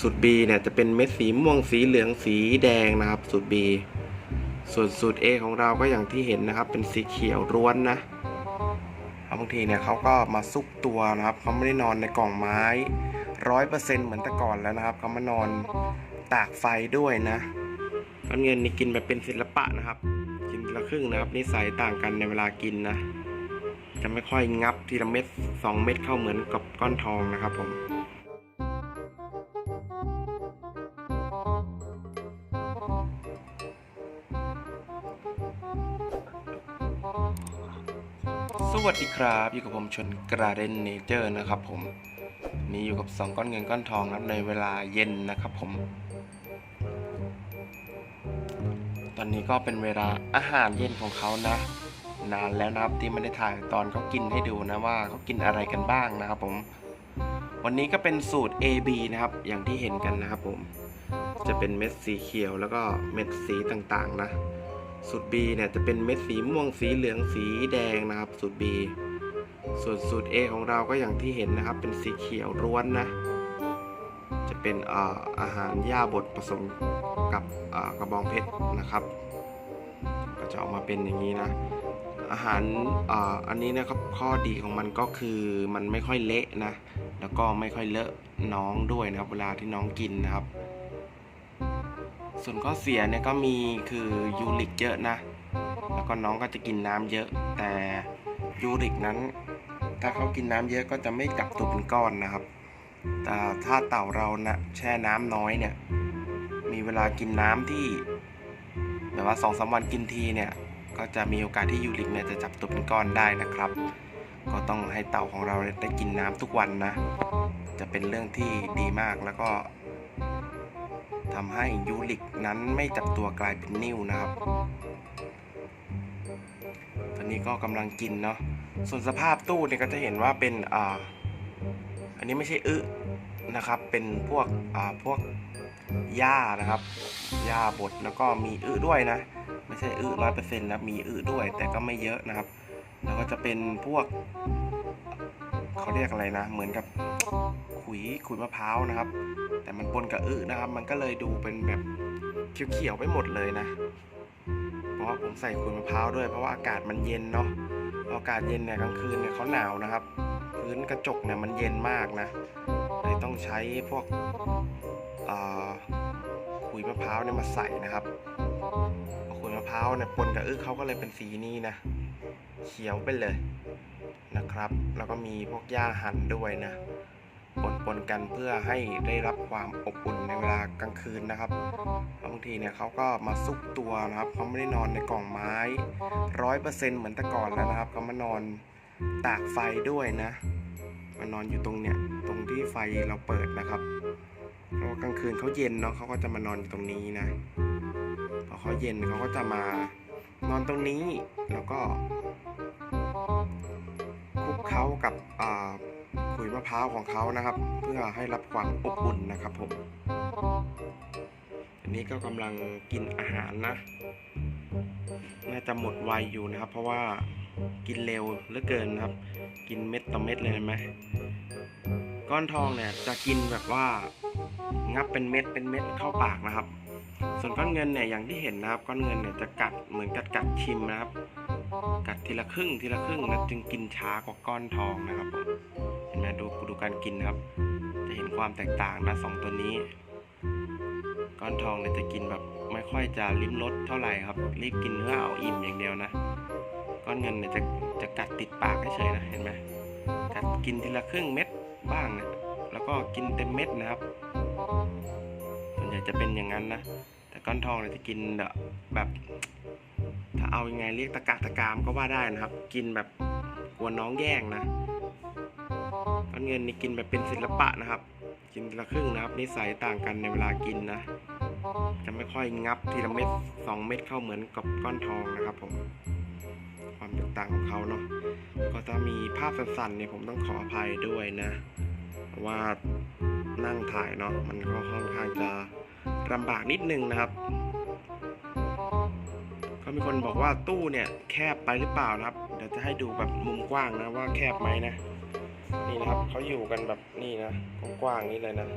สูตร B เนี่ยจะเป็นเม็ดสีม่วงสีเหลืองสีแดงนะครับสูตร B ส่วนสูตร A ของเราก็อย่างที่เห็นนะครับ เป็นสีเขียวล้วนนะบางทีเนี่ยเขาก็มาซุกตัวนะครับเขาไม่ได้นอนในกล่องไม้ร้อยเปอร์เซ็นต์เหมือนแต่ก่อนแล้วนะครับเขามานอนตากไฟด้วยนะก้อนเงินนี่กินแบบเป็นศิลปะนะครับ กินละครึ่งนะครับนิสัยต่างกันในเวลากินนะ จะไม่ค่อยงับทีละเม็ดสองเม็ดเข้าเหมือนกับก้อนทองนะครับผม วัสดีครับอยู่กับผมชนกราเดนเนเจอร์นะครับผมนี่อยู่กับสองก้อนเงินก้อนทองครับในเวลาเย็นนะครับผม ตอนนี้ก็เป็นเวลาอาหารเย็นของเขานะ นานแล้วนะครับที่ไม่ได้ถ่ายตอนเขากินให้ดูนะว่าเขากินอะไรกันบ้างนะครับผม วันนี้ก็เป็นสูตร AB นะครับ อย่างที่เห็นกันนะครับผม จะเป็นเม็ดสีเขียวแล้วก็เม็ดสีต่างๆนะ สูตร B เนี่ยจะเป็นเม็ดสีม่วงสีเหลืองสีแดงนะครับสูตร B ส่วนสูตร A ของเราก็อย่างที่เห็นนะครับ เป็นสีเขียวล้วนนะ จะเป็นออาหารหญ้าบดผสมกับกระบองเพชรนะครับ ก็จะออกมาเป็นอย่างนี้นะ อาหารออันนี้นะครับข้อดีของมันก็คือมันไม่ค่อยเละนะ แล้วก็ไม่ค่อยเลอะน้องด้วยนะครับ เวลาที่น้องกินนะครับ ส่วนข้อเสียเนี่ยก็มีคือยูริกเยอะนะ แล้วก็น้องก็จะกินน้ำเยอะ แต่ยูริกนั้น ถ้าเขากินน้ำเยอะก็จะไม่กลับตัวเป็นก้อนนะครับ แต่ถ้าเต่าเรานะแช่น้ำน้อยเนี่ย มีเวลากินน้ำที่แบบว่าสองสามวันกินทีเนี่ย ก็จะมีโอกาสที่ยูริกเนี่ยจะจับตัวเป็นก้อนได้นะครับ ก็ต้องให้เต่าของเราได้กินน้ำทุกวันนะ จะเป็นเรื่องที่ดีมากแล้วก็ ทำให้ยูริกนั้นไม่จับตัวกลายเป็นนิ่วนะครับ ตอนนี้ก็กำลังกินเนาะ ส่วนสภาพตู้เนี่ยก็จะเห็นว่าเป็นอ่าอันนี้ไม่ใช่อึนะครับ เป็นพวกอ่าพวกหญ้านะครับหญ้าบดแล้วก็มีอึด้วยนะ ไม่ใช่อึร้อยเปอร์เซ็นต์นะมีอึด้วย แต่ก็ไม่เยอะนะครับ แล้วก็จะเป็นพวกเขาเรียกอะไรนะ เหมือนกับ ขุยขุยมะพร้าวนะครับ แต่มันปนกับอึนะครับ มันก็เลยดูเป็นแบบเขียวๆไปหมดเลยนะ เพราะว่าผมใส่ขุยมะพร้าวด้วยเพราะว่าอากาศมันเย็นเนาะอากาศเย็นเนี่ยกลางคืนเนี่ยเขาหนาวนะครับ พื้นกระจกเนี่ยมันเย็นมากนะเลยต้องใช้พวกขุยมะพร้าวเนี่ยมาใส่นะครับขุยมะพร้าวเนี่ยปนกับอึเขาก็เลยเป็นสีนี้นะ เขียวไปเลยนะครับ แล้วก็มีพวกหญ้าหั่นด้วยนะ ปนกันเพื่อให้ได้รับความอบอุ่นในเวลากลางคืนนะครับบางทีเนี่ยเขาก็มาซุกตัวนะครับเขาไม่ได้นอนในกล่องไม้ร้อยเปอร์เซ็นต์เหมือนแต่ก่อนแล้วนะครับเขามานอนตากไฟด้วยนะมานอนอยู่ตรงเนี่ยตรงที่ไฟเราเปิดนะครับเพราะว่ากลางคืนเขาเย็นเนาะเขาก็จะมานอนอยู่ตรงนี้นะพอเขาเย็นเขาก็จะมานอนตรงนี้แล้วก็คุกเคล้ากับอ่าะพร้าวของเขานะครับ เพื่อให้รับความอบอุ่นนะครับผมอันนี้ก็กำลังกินอาหารนะ น่าจะหมดไวอยู่นะครับ เพราะว่ากินเร็วเหลือเกินนะครับ กินเม็ดต่อเม็ดเลยเห็นไหมก้อนทองเนี่ยจะกินแบบว่างับเป็นเม็ดเป็นเม็ดเข้าปากนะครับ ส่วนก้อนเงินเนี่ยอย่างที่เห็นนะครับ ก้อนเงินเนี่ยจะกัดเหมือนกัดกัดชิมนะครับ กัดทีละครึ่งทีละครึ่งนะจึงกินช้ากว่าก้อนทองนะครับผม เห็นไหมดูดูการกินนะครับ จะเห็นความแตกต่างนะสองตัวนี้ ก้อนทองเนี่ยจะกินแบบไม่ค่อยจะลิ้มรสเท่าไหร่ครับ รีบกินเพื่อเอาอิ่มอย่างเดียวนะ ก้อนเงินเนี่ยจะจะกัดติดปากเฉยๆนะเห็นไหมกัดกินทีละครึ่งเม็ดบ้างนะแล้วก็กินเต็มเม็ดนะครับส่วนใหญ่จะเป็นอย่างนั้นนะแต่ก้อนทองเนี่ยจะกินแบบถ้าเอายังไงเรียกตะกะตะกามก็ว่าได้นะครับ กินแบบกลัวน้องแย่งนะ ก้อนเงินนี่กินแบบเป็นศิลปะนะครับ กินละครึ่งนะครับนิสัยต่างกันในเวลากินนะ จะไม่ค่อยงับทีละเม็ดสองเม็ดเข้าเหมือนกับก้อนทองนะครับ ผม ความแตกต่างของเขาเนาะก็จะมีภาพสั้นๆเนี่ยผมต้องขออภัยด้วยนะเพราะว่านั่งถ่ายเนาะมันก็ค่อนข้างจะลำบากนิดนึงนะครับก็มีคนบอกว่าตู้เนี่ยแคบไปหรือเปล่านะครับ เดี๋ยวจะให้ดูแบบมุมกว้างนะว่าแคบไหมนะ นี่นะครับเขาอยู่กันแบบนี่นะกว้างๆนี่เลยนะ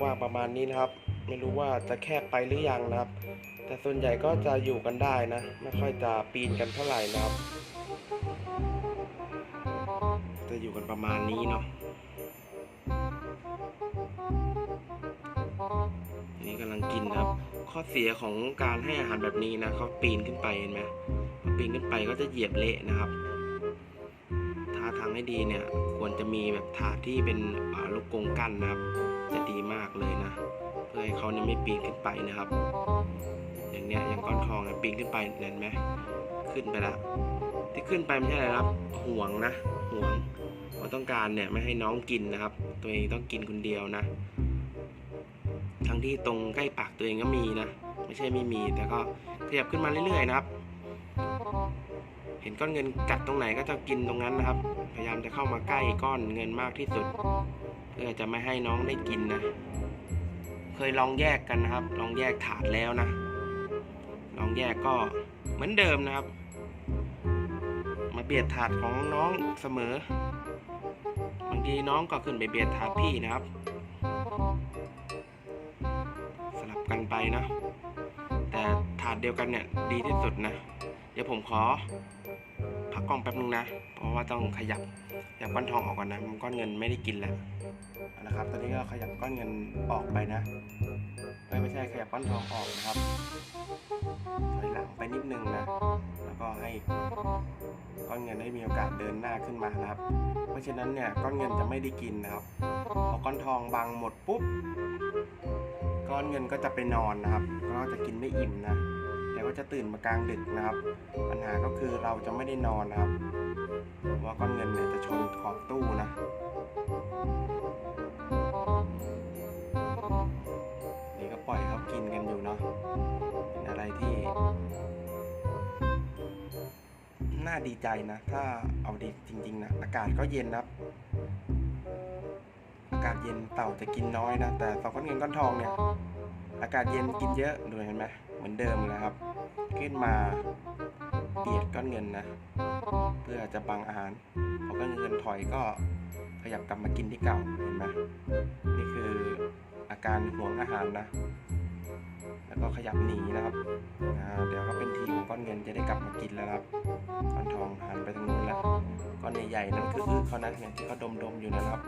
กว้างประมาณนี้นะครับ ไม่รู้ว่าจะแคบไปหรือยังนะครับ แต่ส่วนใหญ่ก็จะอยู่กันได้นะ ไม่ค่อยจะปีนกันเท่าไหร่นะครับ จะอยู่กันประมาณนี้เนาะนนี้กำลังกินนะครับ ข้อเสียของการให้อาหารแบบนี้นะเขาปีนขึ้นไปเห็นไหมปีนขึ้นไปก็จะเหยียบเละนะครับ ทางให้ดีเนี่ยควรจะมีแบบถาดที่เป็นลูกกรงกั้นนะครับ จะดีมากเลยนะ เพื่อให้เขาเนี่ยไม่ปีนขึ้นไปนะครับ อย่างเนี้ยอย่างก้อนทองเนี่ยปีนขึ้นไปเห็นไหมขึ้นไปล้วที่ขึ้นไปไม่ใช่อะไรครับห่วงนะห่วงเราต้องการเนี่ยไม่ให้น้องกินนะครับ ตัวเองต้องกินคนเดียวนะ ทั้งที่ตรงใกล้ปากตัวเองก็มีนะ ไม่ใช่ไม่มีแต่ก็ขยับขึ้นมาเรื่อยๆนะครับ เห็นก้อนเงินกัดตรงไหนก็จะกินตรงนั้นนะครับ พยายามจะเข้ามาใกล้ก้อนเงินมากที่สุด เพื่อจะไม่ให้น้องได้กินนะ เคยลองแยกกันนะครับ ลองแยกถาดแล้วนะ ลองแยกก็เหมือนเดิมนะครับ มาเบียดถาดของน้องเสมอบางทีน้องก็ขึ้นไปเบียดถาดพี่นะครับ สลับกันไปนะแต่ถาดเดียวกันเนี่ยดีที่สุดนะ เดี๋ยวผมขอ พักกล้องแป๊บนึงนะ เพราะว่าต้องขยับขยับก้อนทองออกก่อนนะมันก้อนเงินไม่ได้กินแล้วเอาละครับ ตอนนี้ก็ขยับก้อนเงินออกไปนะไม่ใช่ขยับก้อนทองออกนะครับถอยหลังไปนิดนึงนะ แล้วก็ให้ก้อนเงินได้มีโอกาสเดินหน้าขึ้นมานะครับ เพราะฉะนั้นเนี่ยก้อนเงินจะไม่ได้กินนะครับพอก้อนทองบังหมดปุ๊บก้อนเงินก็จะไปนอนนะครับ ก็จะกินไม่อิ่มนะ จะตื่นมากลางดึกนะครับ ปัญหาก็คือเราจะไม่ได้นอนนะครับว่าก้อนเงินเนี่ยจะชนขอบตู้นะนี่ก็ปล่อยเขากินกันอยู่เนาะเป็นอะไรที่ น่าดีใจนะ ถ้าเอาดีจริง ๆนะอากาศก็เย็นนะครับอากาศเย็นเต่าจะกินน้อยนะ แต่สองก้อนเงินก้อนทองเนี่ย อากาศเย็นกินเยอะดูเห็นไหมเหมือนเดิมเลยครับ ขึ้นมาเบียดก้อนเงินนะ เพื่อจะบังอาหารพอก้อนเงินถอยก็ขยับกลับมากินที่เก่าเห็นไหมนี่คืออาการหวงอาหารนะ แล้วก็ขยับหนีนะครับเดี๋ยวก็เป็นทีของก้อนเงินจะได้กลับมากินแล้วครับก้อนทองหันไปทางนู้นแล้วก้อนใหญ่ๆนั่นคืออึเขานะเนี่ยที่เขาดมๆอยู่นะครับ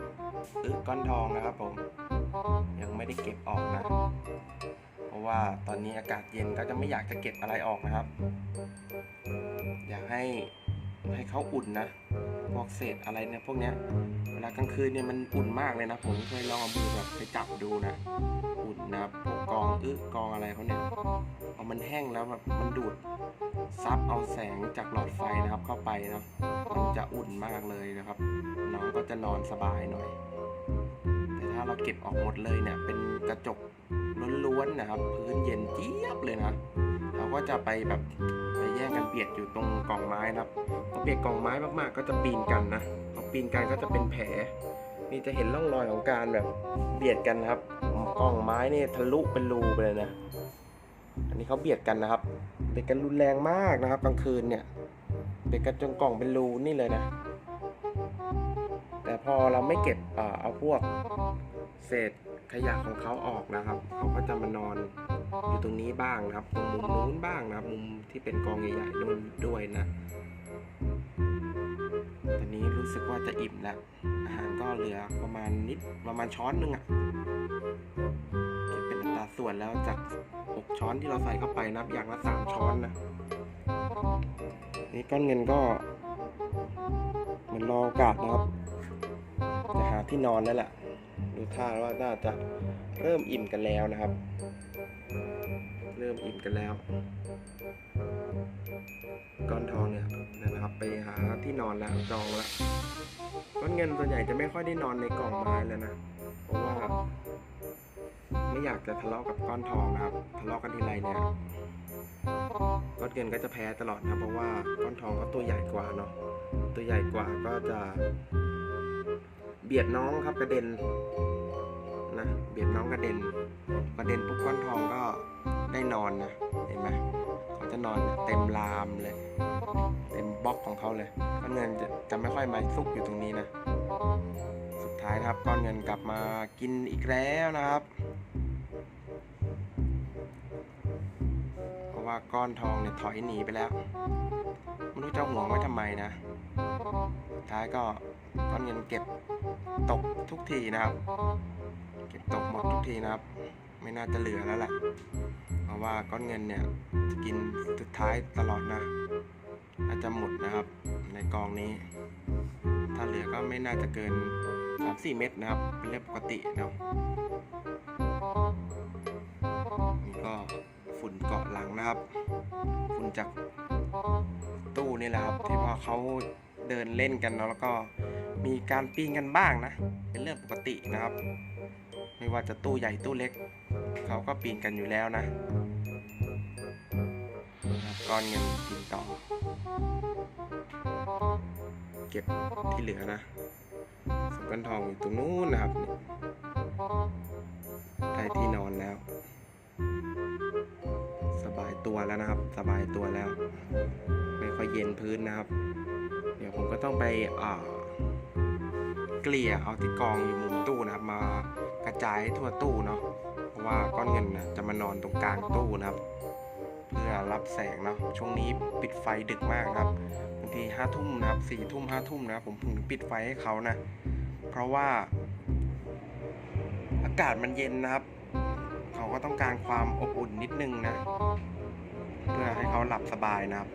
อึก้อนทองนะครับผมยังไม่ได้เก็บออกนะ ว่าตอนนี้อากาศเย็นก็จะไม่อยากจะเก็บอะไรออกนะครับ อยากให้ให้เขาอุ่นนะพวกเศษอะไรเนี่ยพวกเนี้ยเวลากลางคืนเนี่ยมันอุ่นมากเลยนะผมเคยลองเอามือแบบไปจับดูนะอุ่นนะพวกกองอึกองอะไรเขาเนี่ยพอามันแห้งแล้วแบบมันดูดซับเอาแสงจากหลอดไฟนะครับเข้าไปเนาะมันจะอุ่นมากเลยนะครับ น้องก็จะนอนสบายหน่อย เราเก็บออกหมดเลยเนี่ย เป็นกระจกล้วนๆนะครับ พื้นเย็นเจี๊ยบเลยนะเขาก็จะไปแบบไปแย่งกันเบียดอยู่ตรงกล่องไม้นะครับพอเบียดกล่องไม้มากๆ ก็จะปีนกันนะพอปีนกันก็จะเป็นแผล นี่จะเห็นร่องรอยของการแบบเบียดกันนะครับ กล่องไม้นี่ทะลุเป็นรูไปเลยนะ อันนี้เขาเบียดกันนะครับ เบียดกันรุนแรงมากนะครับกลางคืนเนี่ย เบียดกันจนกล่องเป็นรูนี่เลยนะแต่พอเราไม่เก็บเอาพวก เศษขยะของเขาออกนะครับเขาก็จะมานอนอยู่ตรงนี้บ้างนะครับ ตรงมุมนู้นบ้างนะครับ มุมที่เป็นกองใหญ่ๆนู่นด้วยนะ ตอนนี้รู้สึกว่าจะอิ่มแล้ว อาหารก็เหลือประมาณนิดประมาณช้อนหนึงอะคิดเป็นอัตราส่วนแล้วจาก 6 ช้อนที่เราใส่เข้าไปนับอย่างละ 3 ช้อนนะ นี่ก้อนเงินก็เหมือนรอโอกาสนะครับ จะหาที่นอนแล้วแหละ ดูท่าว่าน่าจะเริ่มอิ่มกันแล้วนะครับ เริ่มอิ่มกันแล้ว ก้อนทองเนี่ยนะครับไปหาที่นอนแล้วจองแล้วก้อนเงินส่วนใหญ่จะไม่ค่อยได้นอนในกล่องไม้แล้วนะเพราะว่า ไม่อยากจะทะเลาะกับก้อนทองนะครับทะเลาะกันทีไรเนี่ยก้อนเงินก็จะแพ้ตลอดนะเพราะว่าก้อนทองก็ตัวใหญ่กว่าเนาะตัวใหญ่กว่าก็จะ เบียดน้องครับกระเด็นนะเบียดน้องกระเด็นกระเด็นปุ๊บก้อนทองก็ได้นอนนะเห็นไหมเขาจะนอนเต็มรามเลย เต็มบล็อกของเขาเลยก้อนเงินจะจะไม่ค่อยมาซุกอยู่ตรงนี้นะ สุดท้ายท้ายนะครับก้อนเงินกลับมากินอีกแล้วนะครับ ว่าก้อนทองเนี่ยถอยหนีไปแล้วไม่รู้จะห่วงไว้ทำไมนะท้ายก็ก้อนเงินเก็บตกทุกทีนะครับ เก็บตกหมดทุกทีนะครับ ไม่น่าจะเหลือแล้วแหละเพราะว่าก้อนเงินเนี่ยจะกินสุดท้ายตลอดนะน่าจะหมดนะครับ ในกองนี้ ถ้าเหลือก็ไม่น่าจะเกิน3-4เม็ดนะครับ เป็นเรื่องปกตินะครับนี่ก็ ฝุ่นเกาะหลังนะครับ ฝุ่นจากตู้นี่แหละครับ ที่ว่าเขาเดินเล่นกันเนาะแล้วก็มีการปีนกันบ้างนะ เป็นเรื่องปกตินะครับ ไม่ว่าจะตู้ใหญ่ตู้เล็ก เขาก็ปีนกันอยู่แล้วนะนะครับก้อนเงินกินต่อ เก็บที่เหลือนะสมกันทองอยู่ตรงนู้นนะครับ ตัวแล้วนะครับ สบายตัวแล้ว ไม่ค่อยเย็นพื้นนะครับ เดี๋ยวผมก็ต้องไปเกลี่ยเอาที่กองอยู่มุมตู้นะครับ มากระจายให้ทั่วตู้เนาะเพราะว่าก้อนเงินนะจะมานอนตรงกลางตู้นะครับ เพื่อรับแสงเนาะช่วงนี้ปิดไฟดึกมากครับบางทีห้าทุ่มนะครับสี่ทุ่มห้าทุ่มนะครับผมถึงปิดไฟให้เขานะ เพราะว่า อากาศมันเย็นนะครับ เขาก็ต้องการความอบอุ่นนิดนึงนะ เพื่อให้เขาหลับสบายนะครับ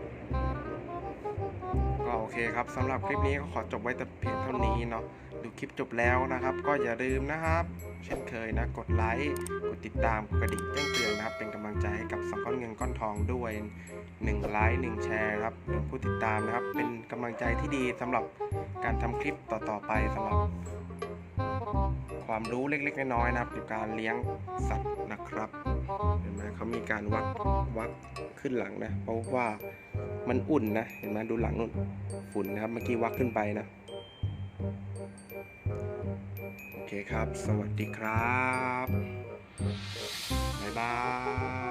ก็โอเคครับสำหรับคลิปนี้ก็ขอจบไว้แต่เพียงเท่านี้เนาะดูคลิปจบแล้วนะครับ ก็อย่าลืมนะครับ เช่นเคยนะกดไลค์กดติดตามกดกระดิ่งแจ้งเตือนนะครับ เป็นกำลังใจให้กับสองก้อนเงินก้อนทองด้วย1ไลค์1แชร์ครับหนึ่งผู้ติดตามนะครับ เป็นกำลังใจที่ดีสำหรับการทำคลิปต่อๆไปสำหรับความรู้เล็กๆ น้อยๆนะครับเกี่ยวกับการเลี้ยงสัตว์นะครับ เห็นไหมเขามีการวักวักขึ้นหลังนะ เพราะว่ามันอุ่นนะ เห็นไหมดูหลังนู่นฝุ่นนะครับ เมื่อกี้วักขึ้นไปนะ โอเคครับ สวัสดีครับ บ๊ายบาย